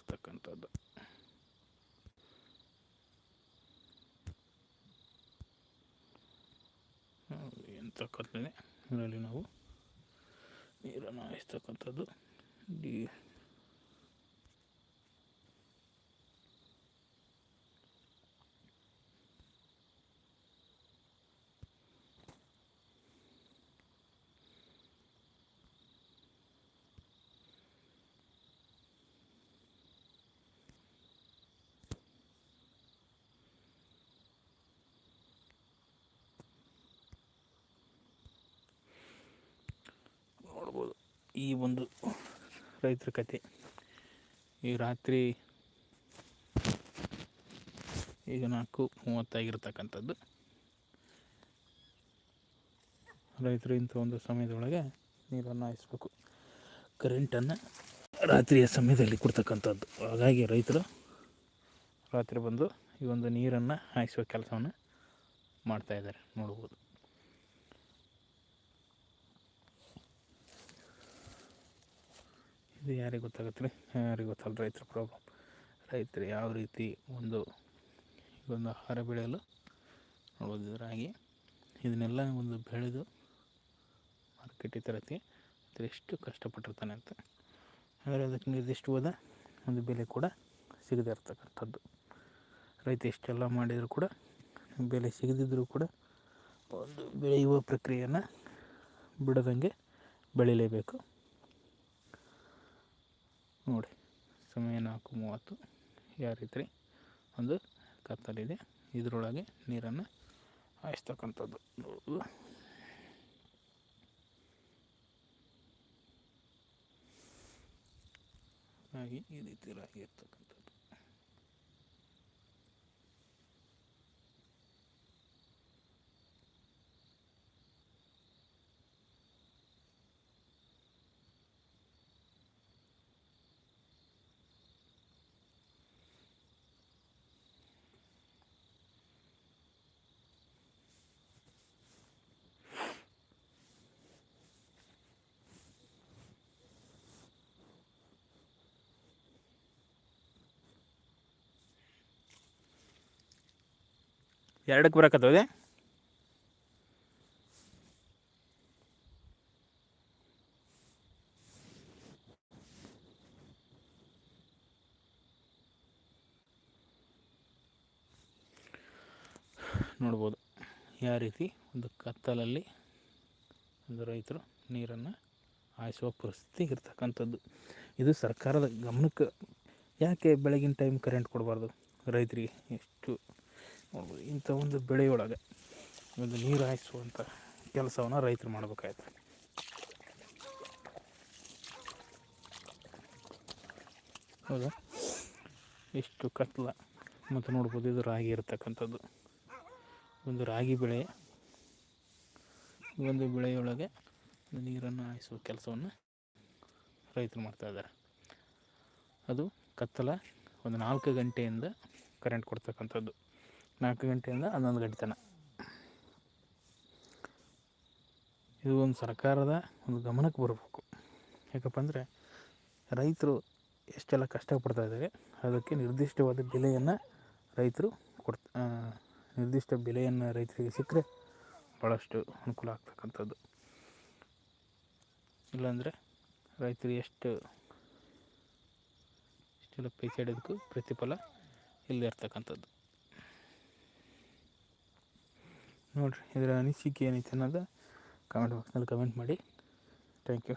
ಇರ್ತಕ್ಕಂಥದ್ದು. ಕತ್ತಲೆ ಇದರಲ್ಲಿ ನಾವು ನೀರನ್ನು ಹಾಯಿಸ್ತಕ್ಕಂಥದ್ದು. ಡಿ ನೋಡ್ಬೋದು ಈ ಒಂದು ರೈತರ ಕತೆ. ಈ ರಾತ್ರಿ ಈಗ ನಾಲ್ಕು ಮೂವತ್ತಾಗಿರ್ತಕ್ಕಂಥದ್ದು. ರೈತರು ಇಂಥ ಒಂದು ಸಮಯದೊಳಗೆ ನೀರನ್ನು ಹಾಯಿಸ್ಬೇಕು. ಕರೆಂಟನ್ನು ರಾತ್ರಿಯ ಸಮಯದಲ್ಲಿ ಕೊಡ್ತಕ್ಕಂಥದ್ದು. ಹಾಗಾಗಿ ರೈತರು ರಾತ್ರಿ ಬಂದು ಈ ಒಂದು ನೀರನ್ನು ಹಾಯಿಸುವ ಕೆಲಸವನ್ನು ಮಾಡ್ತಾಯಿದ್ದಾರೆ ನೋಡ್ಬೋದು. ಇದು ಯಾರಿಗೆ ಗೊತ್ತಾಗುತ್ತೆ ರೀ? ಯಾರಿಗೆ ಗೊತ್ತಲ್ಲ ರೈತರ ಪ್ರಾಬ್ಲಮ್ ರೈತರು ಯಾವ ರೀತಿ ಒಂದು ಒಂದು ಆಹಾರ ಬೆಳೆಯಲು ನೋಡ್ಬೋದು ರಾಗಿ ಇದನ್ನೆಲ್ಲ ಒಂದು ಬೆಳೆದು ಮಾರ್ಕೆಟಿಗೆ ತರತ್ತಿ ರೈತ ಎಷ್ಟು ಕಷ್ಟಪಟ್ಟಿರ್ತಾನೆ ಅಂತ ಆದರೆ ಅದಕ್ಕೆ ನಿರ್ದಿಷ್ಟವಾದ ಒಂದು ಬೆಲೆ ಕೂಡ ಸಿಗದೇ ಇರ್ತಕ್ಕಂಥದ್ದು. ರೈತ ಇಷ್ಟೆಲ್ಲ ಮಾಡಿದರೂ ಕೂಡ, ಬೆಲೆ ಸಿಗದಿದ್ದರೂ ಕೂಡ ಒಂದು ಬೆಳೆಯುವ ಪ್ರಕ್ರಿಯೆಯನ್ನು ಬಿಡದಂಗೆ ಬೆಳಿಲೇಬೇಕು. ನೋಡಿ. ಸಮಯ ನಾಲ್ಕು ಮೂವತ್ತು. ಯಾವ ರೀತಿ ಒಂದು ಕತ್ತಲಿದೆ. ಇದರೊಳಗೆ ನೀರನ್ನು ಹಾಯಿಸ್ತಕ್ಕಂಥದ್ದು. ಹಾಗೆ ಈ ರೀತಿ ಎರಡಕ್ಕೆ ಬರಕತ್ತವೆ ನೋಡ್ಬೋದು. ಯಾವ ರೀತಿ ಒಂದು ಕತ್ತಲಲ್ಲಿ ಒಂದು ರೈತರು ನೀರನ್ನು ಹಾಯಿಸುವ ಪರಿಸ್ಥಿತಿ ಇರ್ತಕ್ಕಂಥದ್ದು. ಇದು ಸರ್ಕಾರದ ಗಮನಕ್ಕೆ ಯಾಕೆ ಬೆಳಗಿನ ಟೈಮ್ ಕರೆಂಟ್ ಕೊಡಬಾರ್ದು ರೈತರಿಗೆ? ಎಷ್ಟು ನೋಡ್ಬೋದು. ಇಂಥ ಒಂದು ಬೆಳೆಯೊಳಗೆ ಒಂದು ನೀರು ಹಾಯಿಸುವಂಥ ಕೆಲಸವನ್ನು ರೈತರು ಮಾಡಬೇಕಾಯ್ತು. ಹೌದಾ? ಎಷ್ಟು ಕತ್ಲ. ಮತ್ತು ನೋಡ್ಬೋದು ಇದು ರಾಗಿ ಇರತಕ್ಕಂಥದ್ದು. ಒಂದು ರಾಗಿ ಬೆಳೆ. ಒಂದು ಬೆಳೆಯೊಳಗೆ ನೀರನ್ನು ಹಾಯಿಸುವ ಕೆಲಸವನ್ನು ರೈತರು ಮಾಡ್ತಾಯಿದ್ದಾರೆ ಅದು ಕತ್ತಲ ಒಂದು ನಾಲ್ಕು ಗಂಟೆಯಿಂದ ಕರೆಂಟ್ ಕೊಡ್ತಕ್ಕಂಥದ್ದು. ನಾಲ್ಕು ಗಂಟೆಯಿಂದ ಹನ್ನೊಂದು ಗಂಟೆ ತನಕ. ಇದು ಒಂದು ಸರ್ಕಾರದ ಒಂದು ಗಮನಕ್ಕೆ ಬರಬೇಕು. ಯಾಕಪ್ಪ ಅಂದರೆ ರೈತರು ಎಷ್ಟೆಲ್ಲ ಕಷ್ಟಪಡ್ತಾ ಇದ್ದಾರೆ, ಅದಕ್ಕೆ ನಿರ್ದಿಷ್ಟವಾದ ಬೆಲೆಯನ್ನು ರೈತರು ಕೊಡ್ ನಿರ್ದಿಷ್ಟ ಬೆಲೆಯನ್ನು ರೈತರಿಗೆ ಸಿಕ್ಕರೆ ಭಾಳಷ್ಟು ಅನುಕೂಲ ಆಗ್ತಕ್ಕಂಥದ್ದು. ಇಲ್ಲಾಂದರೆ ರೈತರು ಎಷ್ಟು ಇಷ್ಟೆಲ್ಲ ಹಿಡಿದಕ್ಕೂ ಪ್ರತಿಫಲ ಇಲ್ಲದೆ ಇರ್ತಕ್ಕಂಥದ್ದು. ನೋಡಿರಿ ಇದರ ಅನಿಸಿಕೆ ಏನೈತೆ ಅನ್ನೋದು ಕಮೆಂಟ್ ಬಾಕ್ಸ್ನಲ್ಲಿ ಕಮೆಂಟ್ ಮಾಡಿ. Thank you